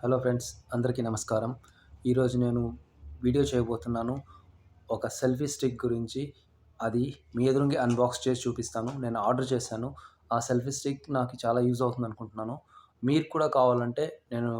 Hello friends అందరికీ నమస్కారం. ఈరోజు నేను వీడియో చేయబోతున్నాను. ఒక సెల్ఫీ స్టిక్ గురించి అది మీ ఎదురుగా అన్బాక్స్ చేసి చూపిస్తాను. నేను ఆర్డర్ చేశాను. ఆ సెల్ఫీ స్టిక్ నాకు చాలా యూజ్ అవుతుంది అనుకుంటున్నాను. మీరు కూడా కావాలంటే నేను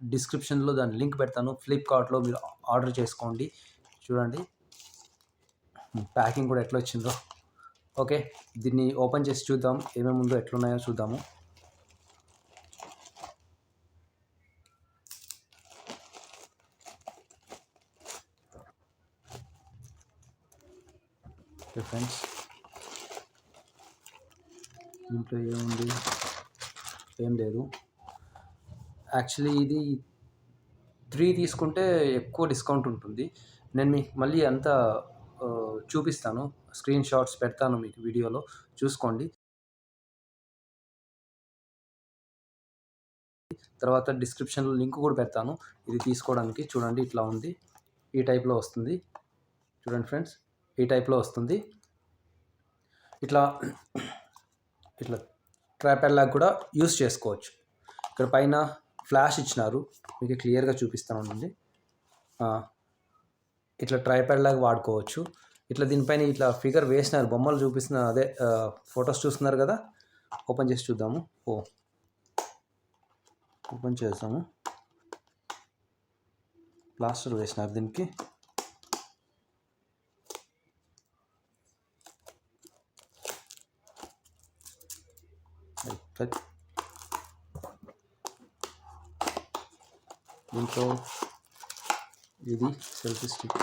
డిస్క్రిప్షన్లో దాని లింక్ పెడతాను. ఫ్లిప్కార్ట్లో మీరు ఆర్డర్ చేసుకోండి. చూడండి. ప్యాకింగ్ కూడా ఎట్లా వచ్చిందో. ఓకే దీన్ని ఓపెన్ చేసి చూద్దాం. ఏమేమి ఉందో ఎట్లున్నాయో చూద్దాము. Okay friends. దీంట్లో ఏముంది? ఏం లేదు. యాక్చువల్లీ ఇది త్రీ తీసుకుంటే ఎక్కువ డిస్కౌంట్ ఉంటుంది. నేను మీకు మళ్ళీ అంతా చూపిస్తాను. స్క్రీన్ షాట్స్ పెడతాను మీకు వీడియోలో. చూసుకోండి. తర్వాత డిస్క్రిప్షన్లో లింక్ కూడా పెడతాను. ఇది తీసుకోవడానికి చూడండి ఇట్లా ఉంది. ఈ టైప్లో వస్తుంది. చూడండి ఫ్రెండ్స్. ఈ టైప్లో వస్తుంది. ఇట్లా ఇట్లా ట్రాపర్ లాగా కూడా యూస్ చేసుకోవచ్చు. ఇక్కడ పైన ఫ్లాష్ ఇచ్చినారు. మీకు క్లియర్గా చూపిస్తాను ఉండండి. ఇట్లా ట్రైపాడ్ లాగా వాడుకోవచ్చు. ఇట్లా దీనిపైన ఇట్లా ఫిగర్ వేసినారు. బొమ్మలు చూపిస్తున్న అదే ఫొటోస్ చూస్తున్నారు కదా? ఓపెన్ చేసి చూద్దాము. ఓ. ఓపెన్ చేద్దాము. ప్లాస్టర్ వేసినారు దీనికి. దీంట్లో ఇది సెల్ఫీ స్టిక్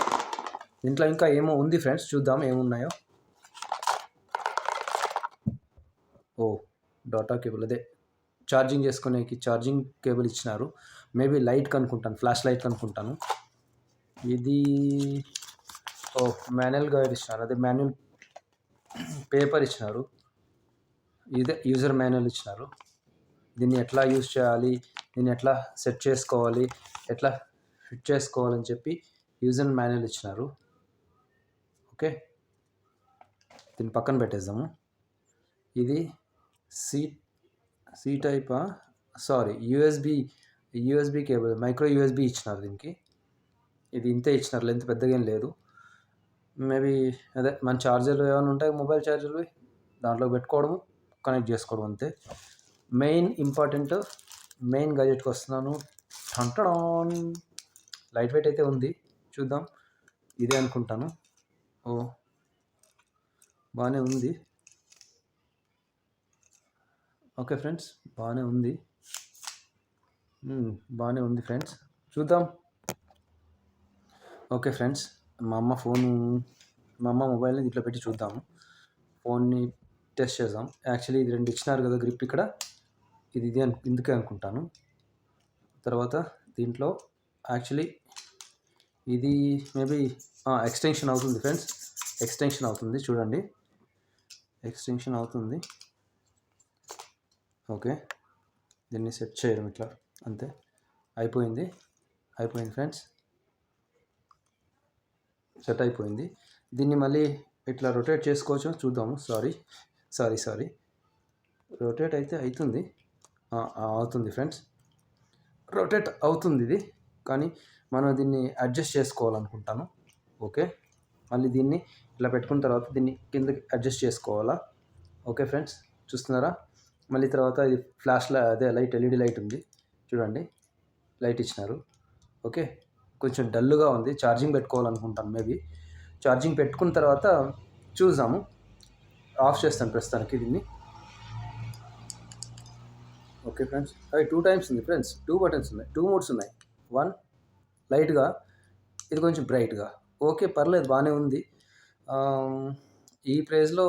దీంట్లో ఇంకా ఏమో ఉంది ఫ్రెండ్స్ చూద్దాం ఏమున్నాయో. ఓ డాటా కేబుల్ అదే. ఛార్జింగ్ చేసుకునేకి ఛార్జింగ్ కేబుల్ ఇచ్చినారు. మేబీ లైట్ కనుకుంటాను ఫ్లాష్ లైట్ కనుకుంటాను ఇది ఓ మాన్యువల్ గైడ్ ఇచ్చినారు. అదే మాన్యువల్ పేపర్ ఇచ్చినారు. యూజర్ మాన్యువల్ ఇచ్చినారు. దీన్ని ఎట్లా యూజ్ చేయాలి? దీన్ని ఎట్లా సెట్ చేసుకోవాలి? ఎట్లా ఫిట్ చేసుకోవాలని చెప్పి యూజర్ మాన్యువల్ ఇచ్చినారు. ఓకే? దీన్ని పక్కన పెట్టేద్దాము. ఇది C C టైపా sorry USB USB cable micro USB ఇచ్చినారు దీనికి. ఇది ఇంతే ఇచ్చినారు లెంత్ పెద్దగా ఏం లేదు. మేబీ అదే మన ఛార్జర్లు ఏమైనా ఉంటాయి? మొబైల్ ఛార్జర్లు? దాంట్లో పెట్టుకోవడము. కనెక్ట్ చేసుకోవడం అంతే. మెయిన్ ఇంపార్టెంట్ మెయిన్ గజెట్కి వస్తున్నాను. టంటడాన్ లైట్ వెయిట్ అయితే ఉంది. చూద్దాం. ఇదే అనుకుంటాను. ఓ! బాగానే ఉంది. ఓకే ఫ్రెండ్స్ బాగానే ఉంది. బాగానే ఉంది ఫ్రెండ్స్. చూద్దాం. ఓకే ఫ్రెండ్స్ మా అమ్మ ఫోన్ మా అమ్మ మొబైల్ని ఇట్లా పెట్టి చూద్దాము. ఫోన్ని టెస్ట్ చేద్దాం. యాక్చువల్లీ ఇది రెండు ఇచ్చినారు కదా గ్రిప్ ఇక్కడ. ఇది ఇది అను ఇందుకే అనుకుంటాను. తర్వాత దీంట్లో యాక్చువల్లీ ఇది మేబీ ఎక్స్టెన్షన్ అవుతుంది ఫ్రెండ్స్. ఎక్స్టెన్షన్ అవుతుంది చూడండి. ఎక్స్టెన్షన్ అవుతుంది. ఓకే. దీన్ని సెట్ చేయడం ఇట్లా. అంతే. అయిపోయింది. అయిపోయింది ఫ్రెండ్స్. సెట్ అయిపోయింది. దీన్ని మళ్ళీ ఇట్లా రొటేట్ చేసుకోవచ్చు. చూద్దాము. సారీ. Sorry sorry. రొటేట్ అయితే అవుతుంది అవుతుంది ఫ్రెండ్స్. రొటేట్ అవుతుంది ఇది. కానీ మనం దీన్ని అడ్జస్ట్ చేసుకోవాలనుకుంటాను ఓకే మళ్ళీ దీన్ని ఇట్లా పెట్టుకున్న తర్వాత దీన్ని కిందకి అడ్జస్ట్ చేసుకోవాలా? Okay friends? చూస్తున్నారా? మళ్ళీ తర్వాత ఇది ఫ్లాష్ అదే లైట్ ఎల్ఈడి లైట్ ఉంది. చూడండి. లైట్ ఇచ్చినారు. ఓకే కొంచెం డల్గా ఉంది. ఛార్జింగ్ పెట్టుకోవాలనుకుంటాను మేబీ ఛార్జింగ్ పెట్టుకున్న తర్వాత చూద్దాము. ఆఫ్ చేస్తాను ప్రస్తుతానికి దీన్ని. Okay friends. అవి టూ టైమ్స్ ఉంది ఫ్రెండ్స్. టూ బటన్స్ ఉన్నాయి. టూ మోడ్స్ ఉన్నాయి. వన్ లైట్గా ఇది కొంచెం బ్రైట్గా. ఓకే పర్లేదు బాగానే ఉంది. ఈ ప్రైస్లో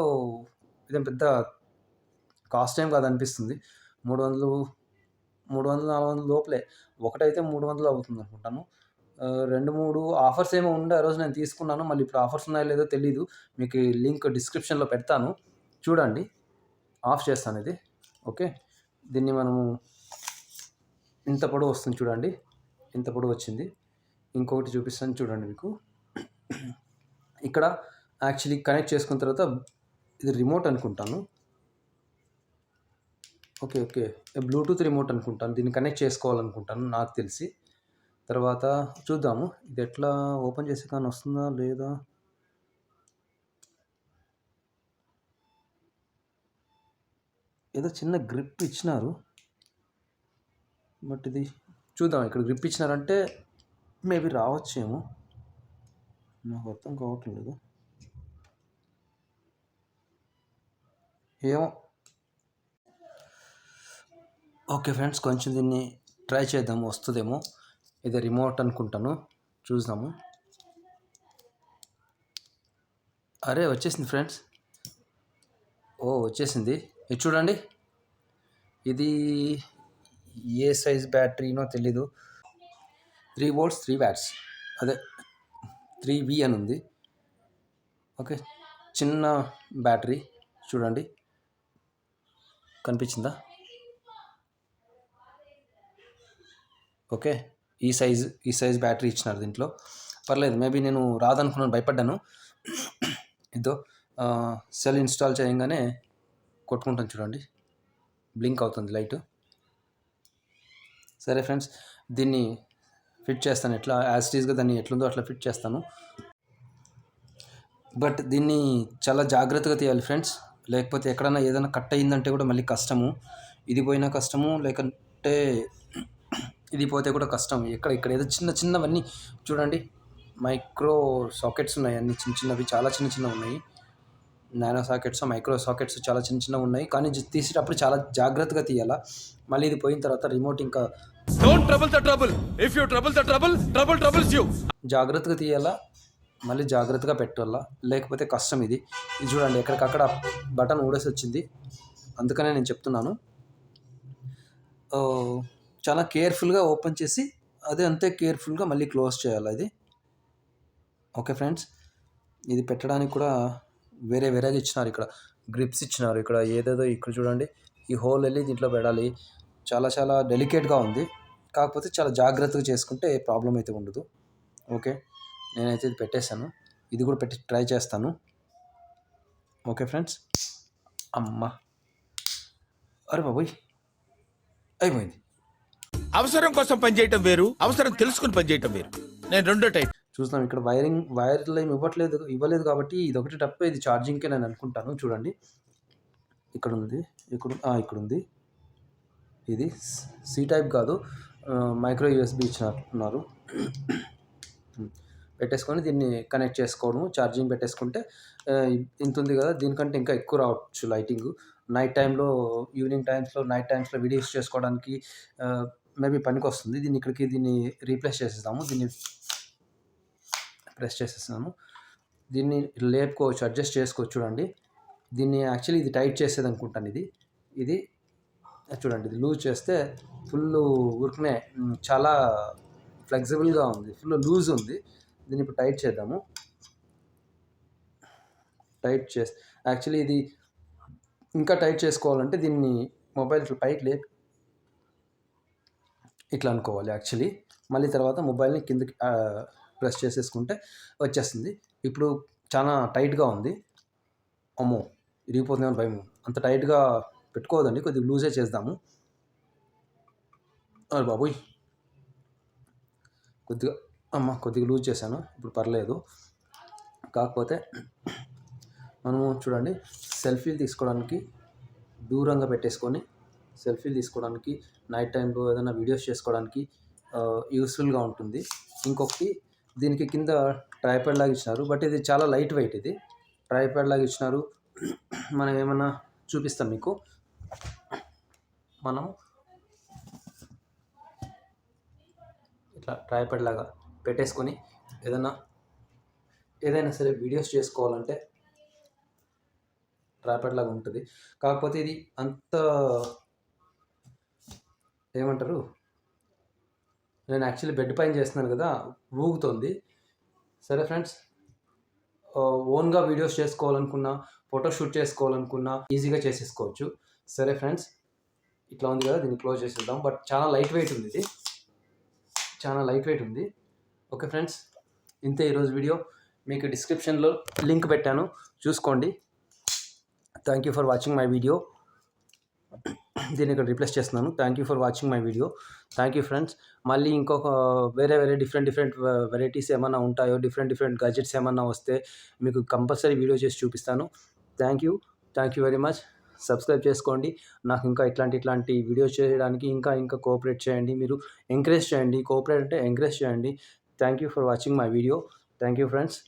ఇదేం పెద్ద కాస్ట్ ఏం కాదు అనిపిస్తుంది మూడు వందలు మూడు వందలు నాలుగు వందల లోపలే. ఒకటైతే మూడు వందలు అవుతుంది అనుకుంటాను. రెండు మూడు ఆఫర్స్ ఏమో ఉండే ఆ రోజు నేను తీసుకున్నాను. మళ్ళీ ఇప్పుడు ఆఫర్స్ ఉన్నాయో లేదో తెలీదు. మీకు ఈ లింక్ డిస్క్రిప్షన్లో పెడతాను. చూడండి. ఆఫ్ చేస్తాను ఇది. ఓకే. దీన్ని మనము ఇంత పొడవు వస్తుంది చూడండి. ఇంత పొడవు వచ్చింది. ఇంకొకటి చూపిస్తాను చూడండి మీకు. ఇక్కడ యాక్చువల్లీ కనెక్ట్ చేసుకున్న తర్వాత ఇది రిమోట్ అనుకుంటాను. Okay okay. బ్లూటూత్ రిమోట్ అనుకుంటాను. దీన్ని కనెక్ట్ చేసుకోవాలనుకుంటాను. నాకు తెలిసి. తర్వాత చూద్దాము. ఇది ఎట్లా ఓపెన్ చేసే కానీ వస్తుందా లేదా? ఏదో చిన్న గ్రిప్ ఇచ్చినారు. బట్ ఇది చూద్దాం. ఇక్కడ గ్రిప్ ఇచ్చినారంటే మేబీ రావచ్చేమో. నాకు అర్థం కావట్లేదు. ఏమో. ఓకే ఫ్రెండ్స్ కొంచెం దీన్ని ట్రై చేద్దాం వస్తుందేమో. ఇది రిమోట్ అనుకుంటాను. చూద్దాము. అరే వచ్చేసింది ఫ్రెండ్స్ ఓ వచ్చేసింది. ఇది చూడండి. ఇది ఏ సైజ్ బ్యాటరీనో తెలీదు. త్రీ వోల్ట్స్ త్రీ వ్యాట్స్ అదే త్రీ వి అని ఉంది. ఓకే చిన్న బ్యాటరీ చూడండి. కనిపించిందా? ఓకే. ఈ సైజ్ ఈ సైజ్ బ్యాటరీ ఇచ్చినారు దీంట్లో. పర్లేదు మేబీ నేను రాదనుకున్నాను భయపడ్డాను. ఇదో సెల్ ఇన్స్టాల్ చేయగానే కొట్టుకుంటాను చూడండి. బ్లింక్ అవుతుంది లైట్. సరే ఫ్రెండ్స్ దీన్ని ఫిట్ చేస్తాను. ఎట్లా యాజ్ ఈజ్గా దాన్ని ఎట్లుందో అట్లా ఫిట్ చేస్తాను. బట్ దీన్ని చాలా జాగ్రత్తగా తీయాలి ఫ్రెండ్స్. లేకపోతే ఎక్కడైనా ఏదైనా కట్ అయిందంటే కూడా మళ్ళీ కష్టము. ఇది పోయినా కష్టము లేకంటే ఇది పోతే కూడా కష్టం. ఎక్కడ ఇక్కడ ఏదో చిన్న చిన్నవన్నీ చూడండి. మైక్రో సాకెట్స్ ఉన్నాయి అన్ని చిన్న చిన్నవి చాలా చిన్న చిన్నవి ఉన్నాయి. నానో సాకెట్స్ మైక్రో సాకెట్స్ చాలా చిన్న చిన్నవి ఉన్నాయి. కానీ తీసేటప్పుడు చాలా జాగ్రత్తగా తీయాలా. మళ్ళీ ఇది పోయిన తర్వాత రిమోట్ ఇంకా trouble. If you trouble the trouble, trouble troubles you. జాగ్రత్తగా తీయాలా? మళ్ళీ జాగ్రత్తగా పెట్టాలా? లేకపోతే కష్టం ఇది. ఇది చూడండి ఎక్కడికక్కడ బటన్ ఊడేసి వచ్చింది. అందుకనే నేను చెప్తున్నాను. చాలా కేర్ఫుల్గా ఓపెన్ చేసి అదే అంతే కేర్ఫుల్గా మళ్ళీ క్లోజ్ చేయాలి అది. ఓకే ఫ్రెండ్స్ ఇది పెట్టడానికి కూడా వేరే వేరేగా ఇచ్చినారు ఇక్కడ గ్రిప్స్ ఇచ్చినారు ఇక్కడ ఏదేదో ఇక్కడ చూడండి ఈ హోల్ వెళ్ళి దీంట్లో పెడాలి చాలా చాలా డెలికేట్గా ఉంది కాకపోతే చాలా జాగ్రత్తగా చేసుకుంటే ఏ ప్రాబ్లం అయితే ఉండదు. ఓకే నేనైతే ఇది పెట్టేశాను ఇది కూడా పెట్టి ట్రై చేస్తాను. ఓకే ఫ్రెండ్స్ అమ్మ అరే బాబోయ్ అయిపోయింది. అవసరం కోసం పనిచేయటం వేరు అవసరం తెలుసుకుని పనిచేయటం వేరు. నేను రెండో టైప్ చూద్దాం ఇక్కడ వైరింగ్ వైర్లు ఏమి ఇవ్వట్లేదు ఇవ్వలేదు కాబట్టి ఇది ఒకటి తప్ప ఇది ఛార్జింగ్కే నేను అనుకుంటాను. చూడండి. ఇక్కడ ఉంది ఇక్కడ ఇక్కడ ఉంది. ఇది సి టైప్ కాదు మైక్రో యూఎస్బి ఇచ్చినట్టున్నారు. పెట్టేసుకొని దీన్ని కనెక్ట్ చేసుకోవడము ఛార్జింగ్ పెట్టేసుకుంటే ఇంత ఉంది కదా దీనికంటే ఇంకా ఎక్కువ రావచ్చు లైటింగ్ నైట్ టైంలో ఈవినింగ్ టైమ్స్లో నైట్ టైమ్స్లో వీడియోస్ చేసుకోవడానికి మేబీ పనికి వస్తుంది దీన్ని ఇక్కడికి దీన్ని రీప్లేస్ చేసేస్తాము. దీన్ని ప్రెస్ చేసేస్తాము దీన్ని లేపుకోవచ్చు అడ్జస్ట్ చేసుకోవచ్చు చూడండి. దీన్ని యాక్చువల్లీ ఇది టైట్ చేసేది అనుకుంటాను ఇది. ఇది చూడండి ఇది లూజ్ చేస్తే ఫుల్ ఊరికనే చాలా ఫ్లెక్సిబుల్గా ఉంది. ఫుల్ లూజ్ ఉంది. దీన్ని ఇప్పుడు టైట్ చేద్దాము. టైట్ చేసి యాక్చువల్లీ ఇది ఇంకా టైట్ చేసుకోవాలంటే దీన్ని మొబైల్ పైకి లేపి ఇట్లా అనుకోవాలి యాక్చువల్లీ. మళ్ళీ తర్వాత మొబైల్ని కిందకి ప్రెస్ చేసేసుకుంటే వచ్చేస్తుంది. ఇప్పుడు చాలా టైట్గా ఉంది. అమ్మో! ఇరిగిపోతుందేమో భయం. అంత టైట్గా పెట్టుకోవద్దండి. కొద్దిగా లూజే చేద్దాము. అరే బాబోయ్! కొద్దిగా అమ్మ కొద్దిగా లూజ్ చేశాను. ఇప్పుడు పర్లేదు. కాకపోతే మనము చూడండి. సెల్ఫీలు తీసుకోవడానికి దూరంగా పెట్టేసుకొని సెల్ఫీలు తీసుకోవడానికి నైట్ టైంలో ఏదైనా వీడియోస్ చేసుకోవడానికి యూస్ఫుల్గా ఉంటుంది. ఇంకొకటి దీనికి కింద ట్రైపాడ్ లాగా ఇచ్చినారు. బట్ ఇది చాలా లైట్ వెయిట్ ఇది. ట్రైపాడ్ లాగా ఇచ్చినారు. మనం ఏమన్నా చూపిస్తాం మీకు. మనం ఇట్లా ట్రైపాడ్ లాగా పెట్టేసుకొని ఏదైనా ఏదైనా సరే వీడియోస్ చేసుకోవాలంటే ట్రైప్యాడ్ లాగా ఉంటుంది. కాకపోతే ఇది అంత ఏమంటారు? నేను యాక్చువల్లీ బెడ్ పైన చేస్తున్నాను కదా ఊగుతుంది. సరే ఫ్రెండ్స్ ఓన్గా వీడియోస్ చేసుకోవాలనుకున్నా ఫోటో షూట్ చేసుకోవాలనుకున్నా ఈజీగా చేసేసుకోవచ్చు. సరే ఫ్రెండ్స్ ఇట్లా ఉంది కదా దీన్ని క్లోజ్ చేసేద్దాం. బట్ చాలా లైట్ వెయిట్ ఉంది ఇది. చాలా లైట్ వెయిట్ ఉంది. ఓకే ఫ్రెండ్స్ ఇంతే ఈరోజు వీడియో మీకు డిస్క్రిప్షన్లో లింక్ పెట్టాను. చూసుకోండి. Thank you for watching my video దీన్ని ఇక్కడ రిప్లేస్ చేస్తున్నాను. Thank you for watching my video thank you friends మళ్ళీ ఇంకొక వేరే వేరే డిఫరెంట్ డిఫరెంట్ వెరైటీస్ ఏమైనా ఉంటాయో డిఫరెంట్ డిఫరెంట్ గజెట్స్ ఏమైనా వస్తే మీకు కంపల్సరీ వీడియో చేసి చూపిస్తాను. Thank you thank you very much subscribe చేసుకోండి. నాకు ఇంకా ఇట్లాంటి ఇట్లాంటి వీడియోస్ చేయడానికి ఇంకా ఇంకా కోఆపరేట్ చేయండి. మీరు ఎంకరేజ్ చేయండి. కోఆపరేట్ అంటే ఎంకరేజ్ చేయండి. Thank you for watching my video thank you friends